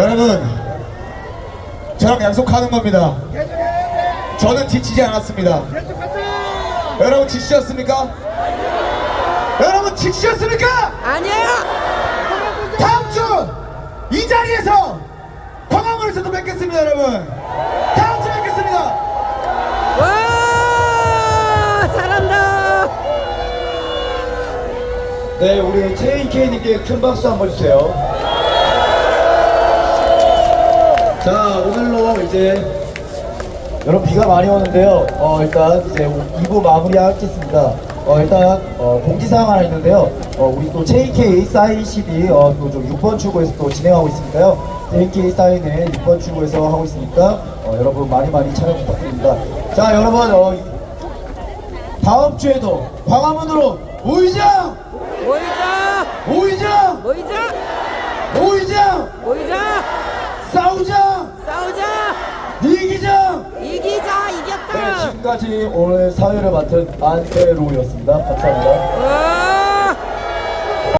여러분, 저랑 약속하는 겁니다. 저는 지치지 않았습니다. 여러분 지치셨습니까? 여러분 지치셨습니까? 아니에요. 다음 주 이 자리에서 광화문에서도 뵙겠습니다, 여러분. 다음 주에 뵙겠습니다. 와 잘한다. 네, 우리 JK님께 큰 박수 한번 주세요. 자, 오늘로 이제 여러분 비가 많이 오는데요. 어, 일단 이제 2부 마무리하겠습니다. 어, 일단 어, 공지사항 하나 있는데요. 어, 우리 또 JK 사인 CD 어, 또좀 6번 출구에서 또 진행하고 있으니까요. JK 사인은 6번 출구에서 하고 있으니까 어, 여러분 많이 많이 참여 부탁드립니다. 자, 여러분 어, 다음 주에도 광화문으로 모이자! 모이자 모이자! 모이자 모이자! 모이자! 싸우자 이기자! 이기자 네, 이겼다. 지금까지 오늘 사회를 맡은 안세로였습니다. 감사합니다. 와